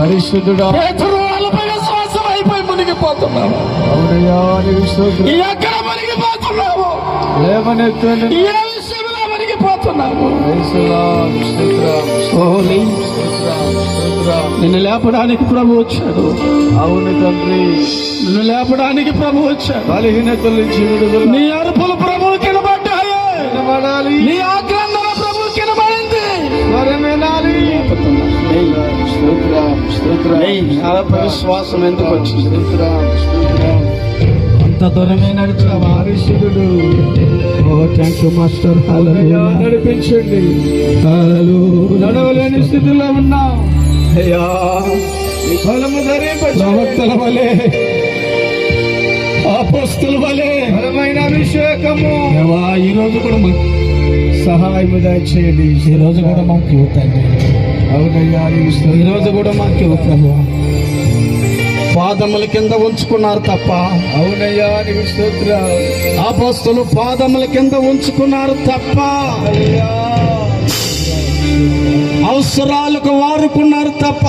పరిశుద్ధుడా. అయిపోయి మునిగిపోతున్నావు. ఎక్కడ లేవనెత్తండి నిన్ను లేపడానికి ప్రభు వచ్చాడు. అవును తండ్రి. నిన్ను లేపడానికి ప్రభు వచ్చాడు. బలహీనతల నుంచి విడుదల నీ అరుపులు ప్రభు కినబడ్డాయి. నీ ఆక్రందన ప్రభు కినబడింది. వినాలి విశ్వాసం ఎందుకు వచ్చింది? అంత దూరమే నడిచావా పరిశుద్ధుడు ఓ థ్యాంక్ యూ మాస్టర్ నడిపించండి. నడవలేని స్థితిలో ఉన్నాం. అయ్యా. ప్రవక్తల వలె అపోస్తుల వలె. బలమైన అభిషేకము. ఈ రోజు కూడా మాకు సహాయము దయచేయండి. ఈ రోజు కూడా మాకు ఇవ్వండి అవునయ్యా ఈ. రోజు కూడా మాకు ప్రభు పాదముల కింద ఉంచుకున్నారు తప్ప అవునయ్యా నీకు స్తోత్రం. అపోస్తులు పాదముల కింద ఉంచుకున్నారు తప్ప అవసరాలకు వాడుకున్నారు తప్ప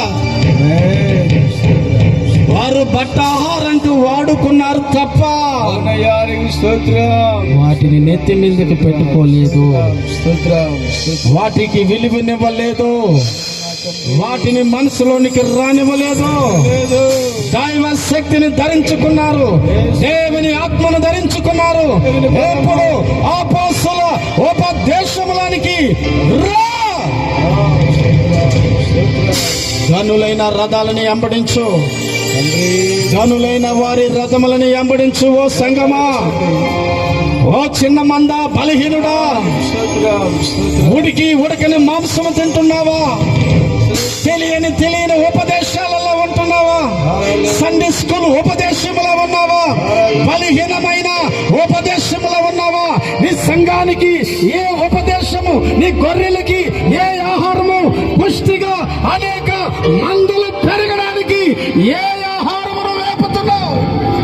వారు బట్ట ఆహారంకు వాడుకున్నారు తప్ప వాటిని నెత్తి మీదకి పెట్టుకోలేదు. వాటికి విలువనివ్వలేదు. వాటిని మనసులోనికి రానివ్వలేదు. లేదు. దైవ శక్తిని ధరించుకున్నారు. దేవుని ఆత్మను ధరించుకున్నారు. ఎప్పుడు ఆపోసుల ఉపదేశములానికి రా! గనులైన రథాలని ఎంబడించు జనులైన వారి రథములని ఎంబడించు ఓ సంగమా! ఓ చిన్న మంద బలహీనుడా! ఉడికి ఉడకని మాంసము తింటున్నావా? తెలియని తెలియని ఉపదేశాలలో ఉంటున్నావా? సండే స్కూల్ ఉపదేశములో ఉన్నావా? బలహీనమైన ఉపదేశములో ఉన్నావా? నీ సంఘానికి ఏ ఉపదేశము నీ గొర్రెలకి ఏ ఆహారము పుష్టిగా అనేక మందులు పెరగడానికి ఏ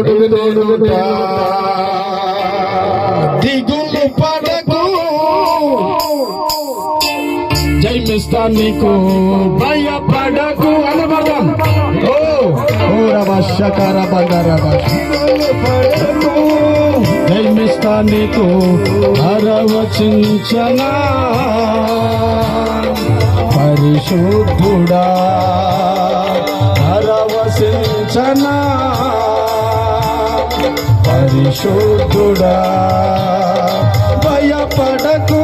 తోడు నేనుంటా దిగులు పడకు జైమిస్తా నీకు భయపడకు అనుభవం ఓ ఓ రమశకర జైమిస్తా నీకు అరవచించనా పరిశుద్ధుడా అరవసించనా పరిశుద్ధుడా భయపడకు.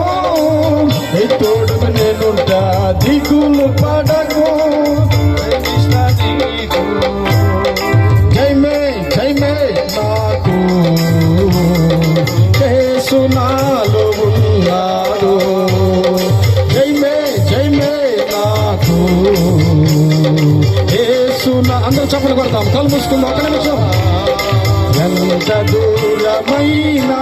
నీ తోడు నేనుంటా దిగులు పడకు. జైమే జైమే నాకు కేసునాలు ఉన్నారు జైమే జైమే నాకు కేసునా అందరూ చప్పలు కొడతాం. కళ్ళు మూసుకుందాం. ఒక్క నిమిషం. ఎంత దూరమైనా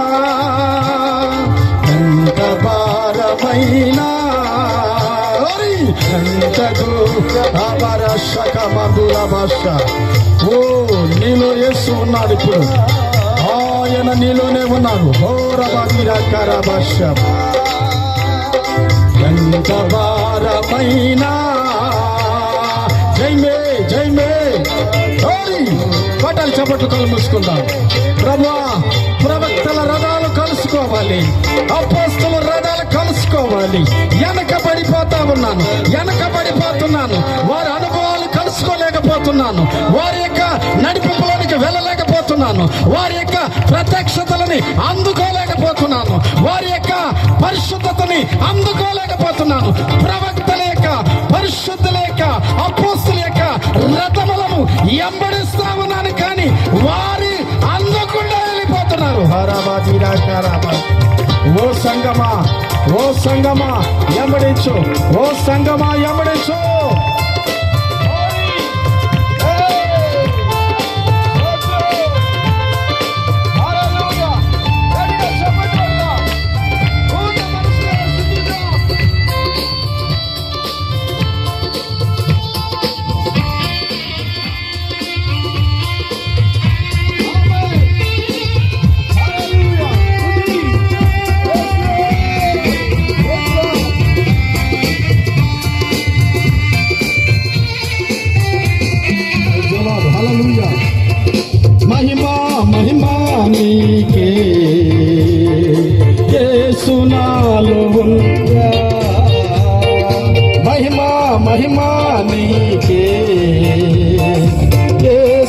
ఎంత భారమైనా. ఎంత దూరమరశక మధుర భాష. ఓ నీలో యేసు ఉన్నాడు ఇప్పుడు. ఆయన నీలోనే ఉన్నాడు ఘోరమగిరకర భాష. ఎంత భారమైనా. జైమే జైమే పటాలు చప్పట్లు కళ్ళు మూసుకుందాం. ప్రభా ప్రవక్తల రథాలు కలుసుకోవాలి. అపోస్తుల రథాలు కలుసుకోవాలి. వెనక పడిపోతా ఉన్నాను వెనక పడిపోతున్నాను. వారి అనుభవాలు కలుసుకోలేకపోతున్నాను. వారి యొక్క నడిపింపులోనికి వెళ్ళలేకపోతున్నాను. వారి యొక్క ప్రత్యక్షతలని అందుకోలేకపోతున్నాను. వారి యొక్క పరిశుద్ధతని అందుకోలేకపోతున్నాను. ప్రవక్తల యొక్క పరిశుద్ధుల యొక్క అపోస్తుల యొక్క రథములను ఎంబడిస్తా ఉన్నాను. కానీ వారి వెళ్ళిపోతున్నారు హరాబాదీరా కారాబా. ఓ సంగమా ఓ సంగమా ఎంబడించు ఓ సంగమా ఎంబడించు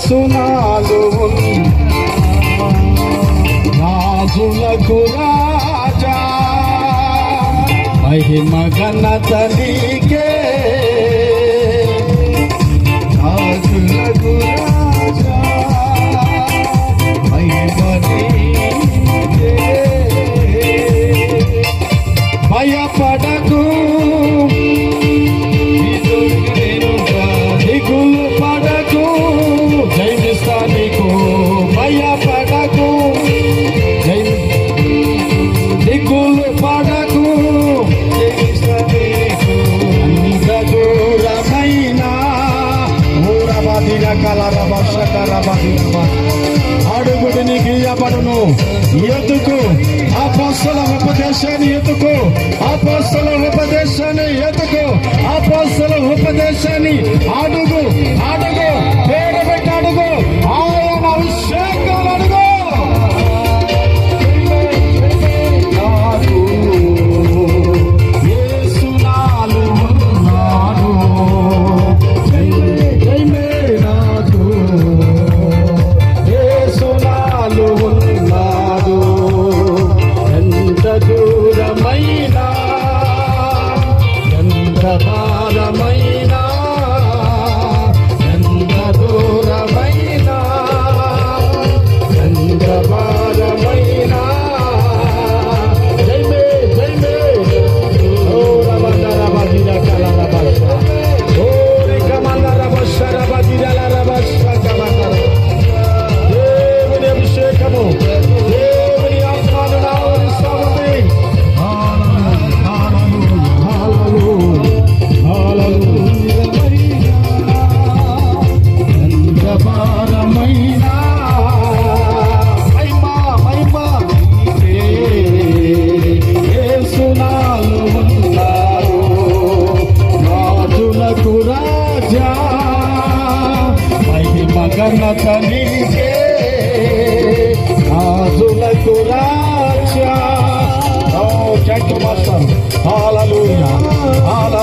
ఆసునాలు రాజులకు రాజా మహిమ ఘనత భయపడ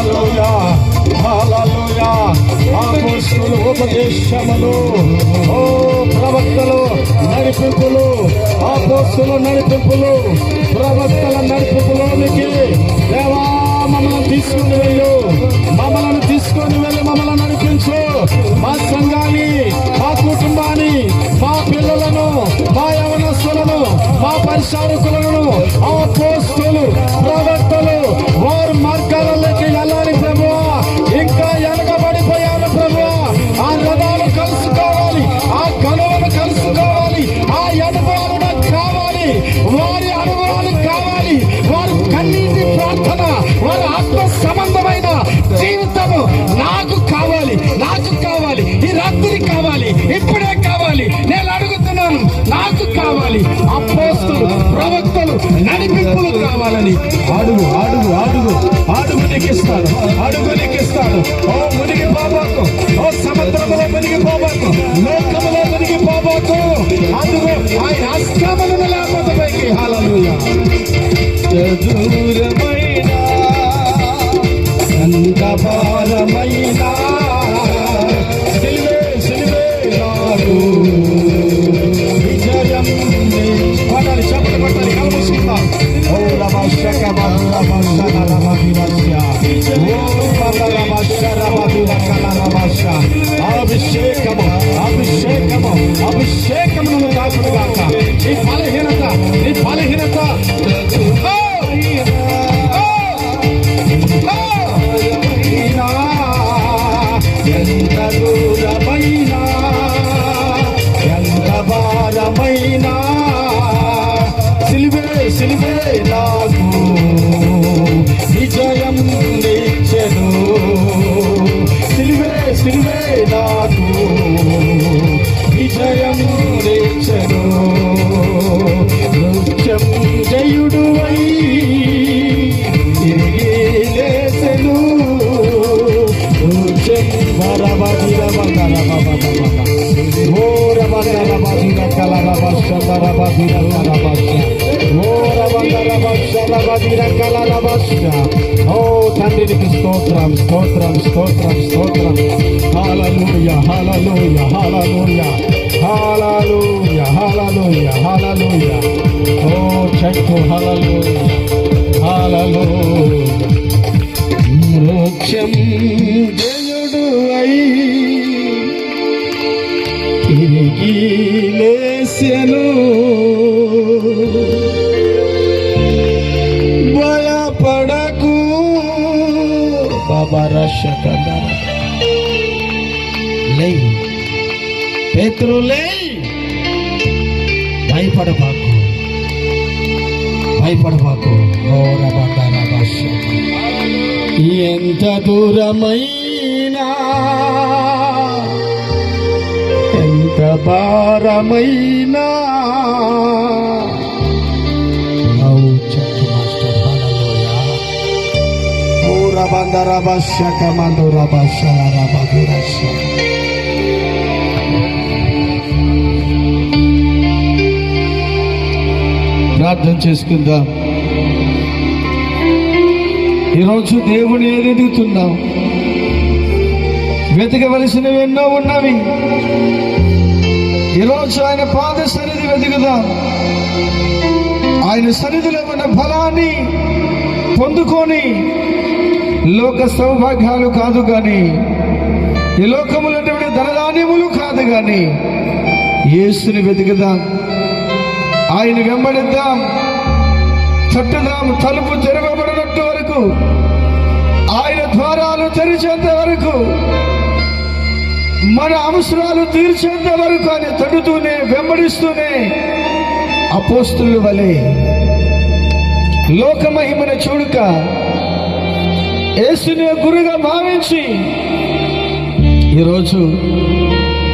హాలూయా హాలూయా ఆపోస్తులు ఉపదేశములు ఓ ప్రవక్తలు నడిపింపులు ఆపోస్తులు నడిపింపులు ప్రవక్తల నడిపింపులోనికి దేవా మమ్మల్ని తీసుకుని వెళ్ళు. మమ్మల్ని తీసుకొని వెళ్ళి మమ్మల్ని నడిపించు. మా సంఘాన్ని మా కుటుంబాన్ని మా పిల్లలను మా యవనస్తులను మా పరిశారకులను ఆ పోస్తులు ప్రవక్తలు అడుగు అడుగు అడుగు అడుగు నీకిస్తాను అడుగు నీకిస్తాను ఓ మునిగి పోబాకు ఓ సముద్రములో మునిగి పోబాకు లోకములో మునిగి పోబాకు. అడుగు ఆయన అస్త్రములను లేకపోతే పైకి. హల్లెలూయా. దూరమైన ఎంత Oh, la bachaka, la bachaka. సిలివే నాకు విజయం నిచ్చెను సిలివే సిలివే నాకు విజయం నిచ్చెను నృత్యం జయుడు తిరిగి లేసెను నృత్యం వరబదిర మగర మగర ఓర మగర మగర కలర ఓ తండ్రికి స్తోత్రం స్తోత్రం స్తోత్రం స్తోత్రం హాలూయ హాలూయ హాలూయ హాలూయ హాలూయ హాలూయ ఓ చెట్టు హలలు హలలు మోక్షం జయుడు అయి తిరిగి లేసెను లే పేతురు లే భయపడబాకు భయపడబాకు ఘోర బంగార భాష ఎంత దూరమైనా ఎంత భారమైనా ప్రార్థన చేసుకుందాం. ఈరోజు దేవుని ఏది వెతకవలసినవి ఎన్నో ఉన్నవి. ఈరోజు ఆయన పాద సన్నిధి వెతుకుదాం. ఆయన సన్నిధిలో ఉన్న ఫలాన్ని పొందుకొని లోక సౌభాగ్యాలు కాదు కానీ ఈ లోకములో ధనధాన్యములు కాదు కానీ యేసుని వెతుకుదాం ఆయన వెంబడిద్దాం తట్టుదాం తలుపు తెరవబడినట్టు వరకు ఆయన ద్వారాలు తెరిచేంత వరకు మన అవసరాలు తీర్చేంత వరకు అని తడుతూనే వెంబడిస్తూనే అపోస్తులు వలె లోకమహిమన చూడుక యేసుని గురుగా భావించి ఈరోజు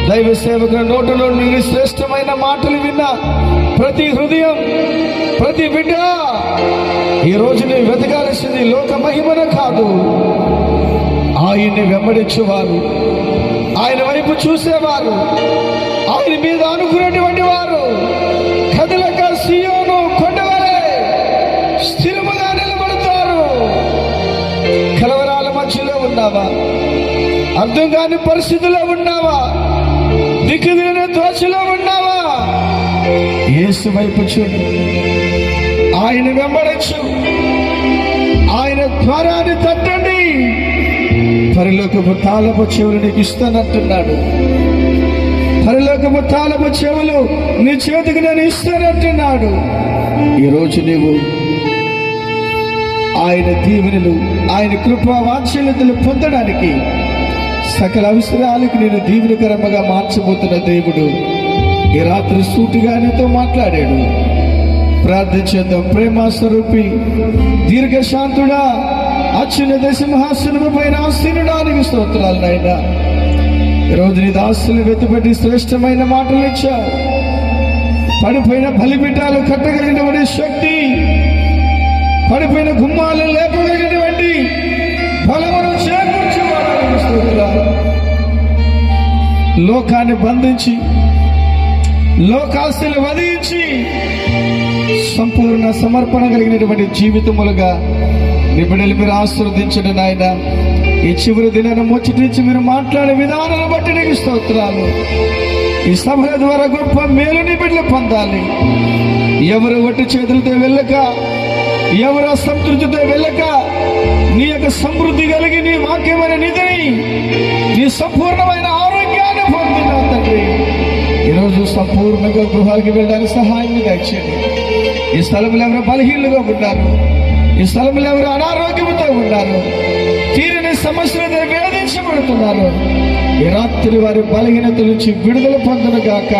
దైవ సేవక నోటి నుండి శ్రేష్టమైన మాటలు విన్న ప్రతి హృదయం ప్రతి బిడ్డ ఈ రోజు నేను వెతకాల్సింది లోక మహిమన కాదు. ఆయన్ని వెంబడించేవారు ఆయన వైపు చూసేవారు ఆయన మీద అనుకునేటువంటి వారు ఉన్నావా? అర్థం కాని పరిస్థితిలో ఉన్నావా? దిక్కుదిన దోషలో ఉన్నావా? ఏసు వైపు చూడు. ఆయన వెంబడచ్చు ఆయన ద్వారాన్ని తట్టండి. పరిలోకపు తాళపు చెవులు నీకు ఇస్తానంటున్నాడు. పరిలోకపు తాళపు చెవులు నీ చేతికి నేను ఇస్తానంటున్నాడు. ఈరోజు నీవు ఆయన దీవెనలు ఆయన కృపా వాత్సల్యతలు పొందడానికి సకల అవసరాలకు నేను దీవెనకరమ్మగా మార్చబోతున్న దేవుడు. ఈ రాత్రి సూటిగా ఆయనతో మాట్లాడాడు. ప్రార్థించేద్దాం ప్రేమ స్వరూపి దీర్ఘశాంతుడా అత్యున్నత సింహాసనము పైన ఆశీనుడానికి స్తోత్రాలు నాయన. ఈరోజు నీ దాసులు వెతుబడి శ్రేష్టమైన మాటలు ఇచ్చావు. పడిపోయిన బలిపీఠాలు కట్టగలిగిన శక్తి పడిపోయిన గుమ్మాలు లేపగలిగినటువంటి బలమును చేకూర్చి లోకాన్ని బంధించి లోకాస్తులు వధించి సంపూర్ణ సమర్పణ కలిగినటువంటి జీవితములుగా మీ మీరు ఆశీర్వదించండి నాయన. ఈ చివరి దినాన్ని ముచ్చటించి మీరు మాట్లాడే విధానాన్ని బట్టి నీకు స్తోత్రాలు. ఈ సభల ద్వారా గొప్ప మేలు నీ బిడ్డలు పొందాలి. ఎవరు ఒట్టి చేతులతో వెళ్ళక ఎవరు అసంతృప్తితో వెళ్ళక నీ యొక్క సమృద్ధి కలిగి నీ వాక్యమైన నిధిని నీ సంపూర్ణమైన ఆరోగ్యాన్ని పొందిన తండ్రి. ఈరోజు సంపూర్ణంగా గృహాలకి వెళ్ళడానికి సహాయం దయచేయండి. ఈ స్థలంలో ఎవరు బలహీనులుగా ఉన్నారు? ఈ స్థలంలో ఎవరు అనారోగ్యంతో ఉన్నారు? తీరని సమస్యలతో వేధించబడుతున్నారు. ఈ రాత్రి వారి బలహీనత నుంచి విడుదల పొందను గాక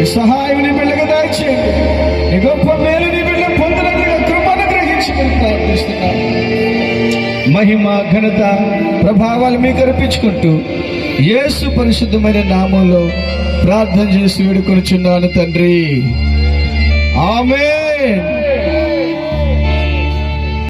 ఈ సహాయం నీ బిడ్డగా గొప్ప మేలుని మహిమ ఘనత ప్రభావాలు మీకు అర్పించుకుంటూ యేసు పరిశుద్ధమైన నామంలో ప్రార్థన చేసి వేడుకొనుచున్నాను తండ్రి. ఆమె